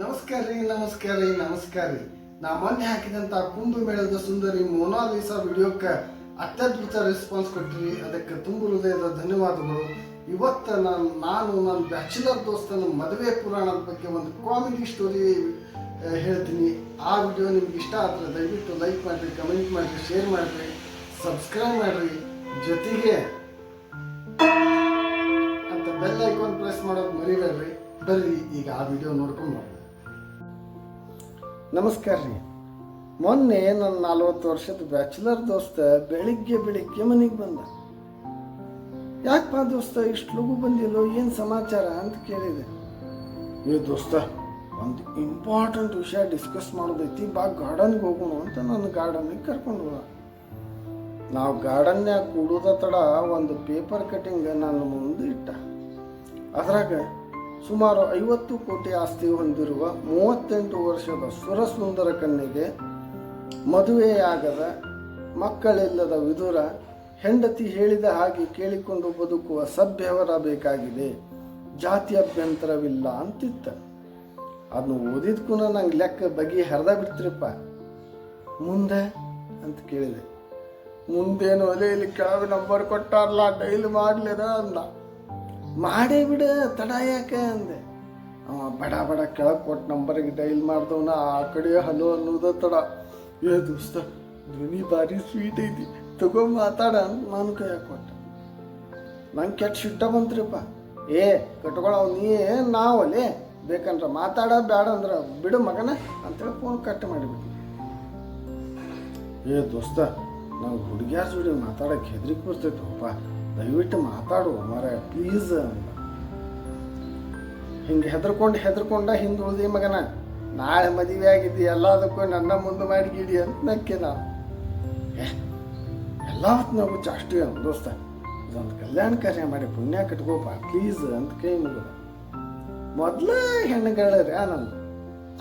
ನಮಸ್ಕಾರ ರೀ ನಮಸ್ಕಾರ ರೀ ನಮಸ್ಕಾರ ರೀ ನಾ ಮೊನ್ನೆ ಹಾಕಿದಂತ ಕುಂದು ಮೇಳದ ಸುಂದರಿ ಮೊನಾಲಿಸಾ ವಿಡಿಯೋಕ್ಕೆ ಅತ್ಯದ್ಭುತ ರೆಸ್ಪಾನ್ಸ್ ಕೊಟ್ಟಿರಿ. ಅದಕ್ಕೆ ತುಂಬ ಹೃದಯದ ಧನ್ಯವಾದಗಳು. ಇವತ್ತು ನಾನು ನಾನು ನನ್ನ ಬ್ಯಾಚುಲರ್ ದೋಸ್ತನ ಮದುವೆ ಪುರಾಣದ ಬಗ್ಗೆ ಒಂದು ಕಾಮಿಡಿ ಸ್ಟೋರಿ ಹೇಳ್ತೀನಿ. ಆ ವಿಡಿಯೋ ನಿಮ್ಗೆ ಇಷ್ಟ ಆದರೆ ದಯವಿಟ್ಟು ಲೈಕ್ ಮಾಡಿರಿ ಕಮೆಂಟ್ ಮಾಡಿರಿ ಶೇರ್ ಮಾಡಿರಿ ಸಬ್ಸ್ಕ್ರೈಬ್ ಮಾಡಿರಿ. ಜೊತೆಗೆ ಅಂತ ಬೆಲ್ ಐಕಾನ್ ಪ್ರೆಸ್ ಮಾಡೋದು ಮರಿಬೇಡ್ರಿ. ಬರ್ರಿ, ಈಗ ಆ ವಿಡಿಯೋ ನೋಡ್ಕೊಂಡು ನಮಸ್ಕಾರ ರೀ. ಮೊನ್ನೆ ನನ್ನ ನಲ್ವತ್ತು ವರ್ಷದ ಬ್ಯಾಚುಲರ್ ದೋಸ್ತ ಬೆಳಿಗ್ಗೆ ಬೆಳಿಗ್ಗೆ ಮನೆಗೆ ಬಂದ. ಯಾಕಪ್ಪ ದೋಸ್ತ ಇಷ್ಟು ಲಘು ಬಂದಿಲ್ಲೋ, ಏನು ಸಮಾಚಾರ ಅಂತ ಕೇಳಿದೆ. ಏ ದೋಸ್ತ, ಒಂದು ಇಂಪಾರ್ಟೆಂಟ್ ವಿಷಯ ಡಿಸ್ಕಸ್ ಮಾಡೋದೈತಿ, ಬಾ ಗಾರ್ಡನ್ಗೆ ಹೋಗೋಣ ಅಂತ ನನ್ನ ಗಾರ್ಡನ್ಗೆ ಕರ್ಕೊಂಡು ನಾವು ಗಾರ್ಡನ್ಯಾಗ ಕೂಡೋದ ತಡ ಒಂದು ಪೇಪರ್ ಕಟಿಂಗ್ ನನ್ನ ಮುಂದೆ ಇಟ್ಟ. ಅದ್ರಾಗ ಸುಮಾರು ಐವತ್ತು ಕೋಟಿ ಆಸ್ತಿ ಹೊಂದಿರುವ ಮೂವತ್ತೆಂಟು ವರ್ಷದ ಸುರಸುಂದರ ಕಣ್ಣಿಗೆ ಮದುವೆಯಾಗದ ಮಕ್ಕಳಿಲ್ಲದ ವಿದುರ ಹೆಂಡತಿ ಹೇಳಿದ ಹಾಗೆ ಕೇಳಿಕೊಂಡು ಬದುಕುವ ಸಭ್ಯವರ ಬೇಕಾಗಿದೆ ಜಾತಿ ಅಭ್ಯಂತರವಿಲ್ಲ ಅಂತಿತ್ತ. ಅದನ್ನು ಓದಿದ್ಕೂ ನಂಗೆ ಲೆಕ್ಕ ಬಗೆ ಹರಿದ ಬಿಡ್ತಿರಪ್ಪ. ಮುಂದೆ ಅಂತ ಕೇಳಿದೆ. ಮುಂದೇನು ಅದೇ ಇಲ್ಲಿ ಕೆಳಗೆ ನಂಬರ್ ಕೊಟ್ಟಾರಲ್ಲ ಡೈಲ್ ಮಾಡಲಿರ ಅಂದ. ಮಾಡೇ ಬಿಡ, ತಡ ಯಾಕೆ ಅಂದೆ. ಅವ ಬಡ ಬಡ ಕೆಳಗೆ ಕೊಟ್ಟು ನಂಬರ್ಗೆ ಡೈಲ್ ಮಾಡ್ದವನ ಆ ಕಡೆ ಹಲೋ ಅನ್ನೋದ ತಡ. ಏ ದೋಸ್ತ, ಧ್ವನಿ ಭಾರಿ ಸ್ವೀಟ್ ಐತಿ. ತಗೋ ಮಾತಾಡ ಅಂತ ನಾನು ಕೈಯಾಗ ಕೊಟ್ಟ. ನಂಗೆ ಕೆಟ್ಟ ಸಿಟ್ಟ ಬಂತ್ರಿಪ್ಪ. ಏ ಕಟ್ಕೊಳವ್ ನೀ ನಾವಲ್ಲಿ ಬೇಕಂದ್ರೆ ಮಾತಾಡ ಬೇಡ ಅಂದ್ರೆ ಬಿಡು ಮಗನ ಅಂತೇಳಿ ಫೋನ್ ಕಟ್ ಮಾಡಿಬಿಟ್ಟು. ಏ ದೋಸ್ತ, ನಾವು ಹುಡುಗ್ಯಾರ ಜೋಡಿ ಮಾತಾಡಕ್ಕೆ ಹೆದರಿಕೆ ಬರ್ತೈತಪ್ಪ. ದಯವಿಟ್ಟು ಮಾತಾಡು ಮರ ಪ್ಲೀಸ್ ಹಿಂಗೆ ಹೆದರ್ಕೊಂಡು ಹೆದರ್ಕೊಂಡ ಹಿಂದೆ ಉಳ್ದಿ ಮಗನ, ನಾಳೆ ಮದುವೆ ಆಗಿದ್ದಿ ಎಲ್ಲದಕ್ಕೂ ನನ್ನ ಮುಂದೆ ಮಾಡಿಗಿಡಿ ಅಂತ ನಕ್ಕೆ ನಾನು ಏ ಎಲ್ಲ ಹೊತ್ತಿನಾಗು ಜಾಸ್ತಿ ಅವ್ನು ದೋಸ್ತ, ಇದೊಂದು ಕಲ್ಯಾಣ ಕಾರ್ಯ ಮಾಡಿ ಪುಣ್ಯ ಕಟ್ಕೋಪ ಪ್ಲೀಸ್ ಅಂತ ಕೈ ಮುಗಿದ. ಮೊದಲ ಹೆಣ್ಣುಗಳರೆ ಆನಂದ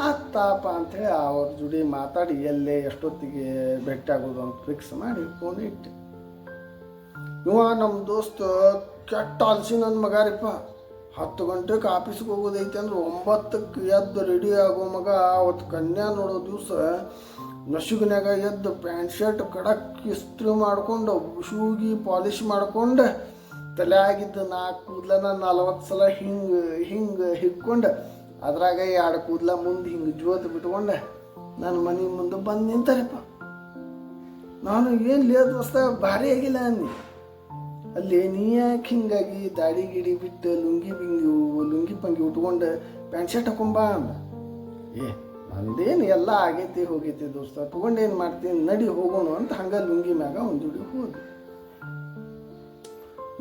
ಆತ್ತಾಪ ಅಂಥೇಳಿ ಅವ್ರ ಜೋಡಿ ಮಾತಾಡಿ ಎಲ್ಲೇ ಎಷ್ಟೊತ್ತಿಗೆ ಭೇಟಿ ಆಗೋದು ಅಂತ ಫಿಕ್ಸ್ ಮಾಡಿ ಫೋನ್ ಇಟ್ಟೆ. ಇವ ನಮ್ಮ ದೋಸ್ತ ಕೆಟ್ಟ ಅಲ್ಸಿ ನನ್ನ ಮಗಾರಿಪ್ಪ ಹತ್ತು ಗಂಟೆಗೆ ಆಫೀಸ್ಗೆ ಹೋಗೋದೈತೆ ಅಂದ್ರೆ ಒಂಬತ್ತಕ್ಕೆ ಎದ್ದು ರೆಡಿ ಆಗೋ ಮಗ. ಅವತ್ತು ಕನ್ಯಾ ನೋಡೋ ದಿವಸ ನಸುಗಿನಾಗ ಎದ್ದು ಪ್ಯಾಂಟ್ ಶರ್ಟ್ ಕಡಕ್ ಇಸ್ತ್ರಿ ಮಾಡ್ಕೊಂಡು ಶೂಗಿ ಪಾಲಿಶ್ ಮಾಡ್ಕೊಂಡು ತಲೆ ಆಗಿದ್ದ ನಾಲ್ಕು ಕೂದಲನ ನಲ್ವತ್ತು ಸಲ ಹಿಂಗೆ ಹಿಂಗೆ ಹಿಕ್ಕೊಂಡು ಅದ್ರಾಗ ಎರಡು ಕೂದಲ ಮುಂದೆ ಹಿಂಗೆ ಜೋತ್ ಬಿಟ್ಕೊಂಡು ನನ್ನ ಮನೆ ಮುಂದೆ ಬಂದು ನಿಂತಾರಪ್ಪ ನಾನು ಏನು ಲೇ ದೋಸ್ತ, ಭಾರಿ ಆಗಿಲ್ಲ ಅಂದಿ. ಅಲ್ಲಿ ನೀ ಹಿಂಗಾಗಿ ದಾಡಿ ಗಿಡಿ ಬಿಟ್ಟು ಲುಂಗಿ ಬಿಂಗಿ ಲುಂಗಿ ಪಂಗಿ ಉಟ್ಕೊಂಡು ಪ್ಯಾಂಟ್ ಶರ್ಟ್ ಹಾಕೊಂಬ ಅಂದ. ಏ, ನಂದೇನು ಎಲ್ಲ ಆಗೈತಿ ಹೋಗೈತಿ ದೋಸ್ತ ತಗೊಂಡೇನು ಮಾಡ್ತೀನಿ, ನಡಿ ಹೋಗೋಣ ಅಂತ ಹಂಗೆ ಲುಂಗಿ ಮ್ಯಾಗ ಒಂದು ಹೋದ್ವಿ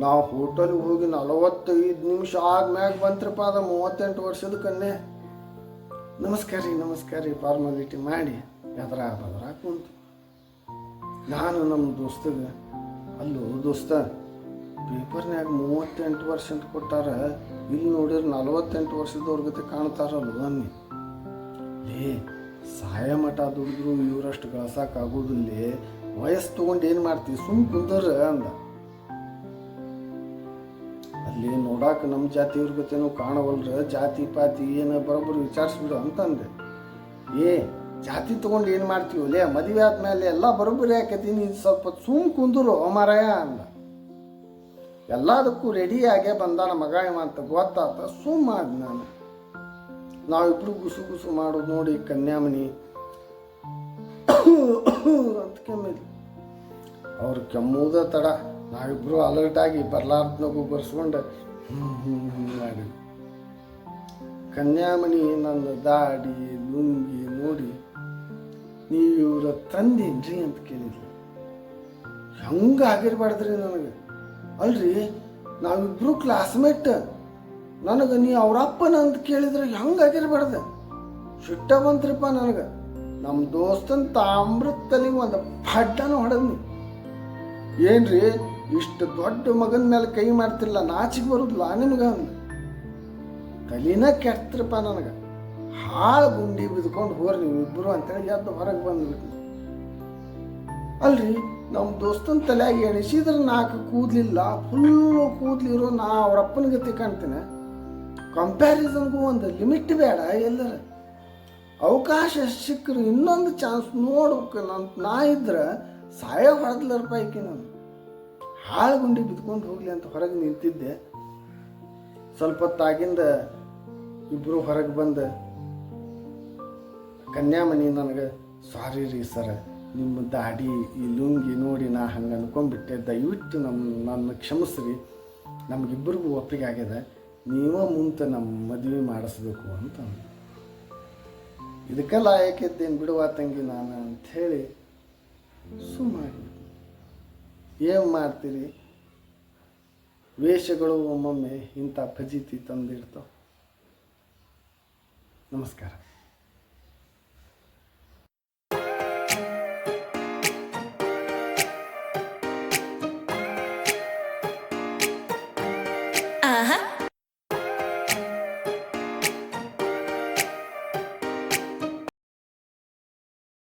ನಾವು ಹೋಟೆಲ್ಗೆ ಹೋಗಿ ನಲವತ್ತೈದು ನಿಮಿಷ ಆದ್ಮ್ಯಾಗ ಬಂತ್ರಪ್ಪ ಅದ ಮೂವತ್ತೆಂಟು ವರ್ಷದ ಕಣ್ಣೆ. ನಮಸ್ಕಾರ ರೀ ನಮಸ್ಕಾರ ರೀ ಫಾರ್ಮಾಲಿಟಿ ಮಾಡಿ ಎದ್ರ ಬದ್ರ ಕುಂತು. ನಾನು ನಮ್ಮ ದೋಸ್ತಗ, ಅಲ್ಲೋ ದೋಸ್ತ ಪೇಪರ್ನ್ಯಾಗ ಮೂವತ್ತೆಂಟು ಅಂತ ಕೊಟ್ಟಾರ, ಇಲ್ಲಿ ನೋಡಿದ್ರೆ ನಲವತ್ತೆಂಟು ವರ್ಷದವ್ರ ಗತೆ ಕಾಣ್ತಾರಲ್ಲ ಅನ್ನಿ. ಲೇ ಸಹಾಯ ಮಠ ದುಡಿದ್ರು ಇವರಷ್ಟು ಗಳಸಾಕಾಗೋದಿಲ್ಲ ವಯಸ್ಸು ತೊಗೊಂಡು ಏನು ಮಾಡ್ತೀವಿ ಸುಮ್ ಕುಂದರ ಅಂದ. ಅಲ್ಲಿ ನೋಡಾಕ ನಮ್ಮ ಜಾತಿಯವ್ರ ಗತೆನೂ ಕಾಣವಲ್ರ, ಜಾತಿ ಪಾತಿ ಏನು ಬರೋಬ್ಬರು ವಿಚಾರಿಸ್ಬಿಡು ಅಂತಂದೆ. ಏ, ಜಾತಿ ತೊಗೊಂಡು ಏನು ಮಾಡ್ತೀವಿ ಲೇ, ಮದುವೆ ಆದ್ಮೇಲೆ ಎಲ್ಲ ಬರೋಬ್ಬರಿ ಹಾಕತ್ತೀನಿ ಸ್ವಲ್ಪ ಸುಮ್ ಕುಂದರು ಮಾರಾಯ ಅಂದ. ಎಲ್ಲದಕ್ಕೂ ರೆಡಿಯಾಗೇ ಬಂದಾನ ಮಗ ಇವ ಅಂತ ಗೊತ್ತಾತ ಸುಮ್ಮ ಆದ್ ನಾನು. ನಾವಿಬ್ರು ಗುಸು ಗುಸು ಮಾಡೋದು ನೋಡಿ ಕನ್ಯಾಮಣಿ. ಅಂತ ಕೆಮ್ಮಿದ್ವಿ ಅವ್ರು ಕೆಮ್ಮುವುದ ತಡ, ನಾವಿಬ್ರು ಅಲರ್ಟ್ ಆಗಿ ಬರ್ಲಾರ್ದನಗು ಬರ್ಸ್ಕೊಂಡು ಮಾಡಿ ಕನ್ಯಾಮಣಿ ನನ್ನ ದಾಡಿ ಲುಂಗಿ ನೋಡಿ ನೀವು ಇವ್ರ ತಂದೇನ್ರಿ ಅಂತ ಕೇಳಿದ್ಲು. ಹಂಗೆ ಆಗಿರ್ಬಾರ್ದ್ರಿ ನನಗೆ? ಅಲ್ರಿ, ನಾವಿಬ್ರು ಕ್ಲಾಸ್ಮೇಟ್ ನನಗೆ ನೀ ಅವ್ರ ಅಪ್ಪನ ಅಂತ ಕೇಳಿದ್ರೆ ಹೆಂಗಾಗಿರ್ಬಾರ್ದು ಸಿಟ್ಟ ಬಂತ್ರಿಪ್ಪ ನನಗೆ. ನಮ್ಮ ದೋಸ್ತನ ತಾಮ್ರದ ತಲೆಗೆ ಒಂದು ಪಡ್ಡನ ಹೊಡೆದ್ನಿ. ಏನ್ರಿ, ಇಷ್ಟು ದೊಡ್ಡ ಮಗನ ಮೇಲೆ ಕೈ ಮಾಡ್ತಿಲ್ಲ ನಾಚಿಗೆ ಬರುದಿಲ್ಲ ನಿಮ್ಗೆ ಅಂದ. ತಲೆನ ನನಗೆ. ಹಾಳು ಗುಂಡಿ ಬಿದ್ಕೊಂಡು ಹೋರಿ ನೀವು ಇಬ್ಬರು ಅಂತೇಳಿ ಎದ್ದು ಹೊರಗೆ ಬಂದ್ಬಿಟ್ಟು ಅಲ್ರಿ ನಮ್ಮ ದೋಸ್ತನ ತಲೆಯಾಗಿ ಎಣಿಸಿದ್ರೆ ನಾಲ್ಕು ಕೂದಲಿಲ್ಲ ಫುಲ್ಲು ಕೂದಲಿರೋ ನಾ ಅವ್ರ ಅಪ್ಪನ ಗತಿ ಕಾಣ್ತೇನೆ. ಕಂಪ್ಯಾರಿಸನ್ಗೂ ಒಂದು ಲಿಮಿಟ್ ಬೇಡ ಎಲ್ಲರ. ಅವಕಾಶ ಸಿಕ್ಕರೆ ಇನ್ನೊಂದು ಚಾನ್ಸ್ ನೋಡ್ಬೇಕು ನನ್ನ ನಾ ಇದ್ರೆ ಸಾಯ ಹೊಡೆದ್ಲರ ಪೈಕಿ ನಾನು. ಹಾಳುಗುಂಡಿ ಬಿದ್ಕೊಂಡು ಹೋಗ್ಲಿ ಅಂತ ಹೊರಗೆ ನಿಂತಿದ್ದೆ. ಸ್ವಲ್ಪ ಹೊತ್ತಾಗಿಂದ ಇಬ್ಬರು ಹೊರಗೆ ಬಂದು ಕನ್ಯಾಮಣಿ ನನಗೆ, ಸಾರಿ ರೀ ಸರ. ನಿಮ್ಮ ದಾಡಿ ಈ ಲುಂಗಿ ನೋಡಿ ನಾ ಹಂಗೆ ಅನ್ಕೊಂಡ್ಬಿಟ್ಟೆ. ದಯವಿಟ್ಟು ನಮ್ಮ ನನ್ನ ಕ್ಷಮಿಸ್ರಿ. ನಮಗಿಬ್ಬರಿಗೂ ಒಪ್ಪಿಗೆ ಆಗ್ಯದ ನೀವೇ ಮುಂತೆ ನಮ್ಮ ಮದುವೆ ಮಾಡಿಸ್ಬೇಕು ಅಂತ. ಇದಕ್ಕೆ ಲಾಯಕಿದ್ದೇನು ಬಿಡುವ ತಂಗಿ ನಾನು ಅಂಥೇಳಿ ಸುಮ್ಮನೆ ಏನು ಮಾಡ್ತೀರಿ? ವೇಷಗಳು ಒಮ್ಮೊಮ್ಮೆ ಇಂಥ ಫಜೀತಿ ತಂದಿರ್ತಾವೆ. ನಮಸ್ಕಾರ.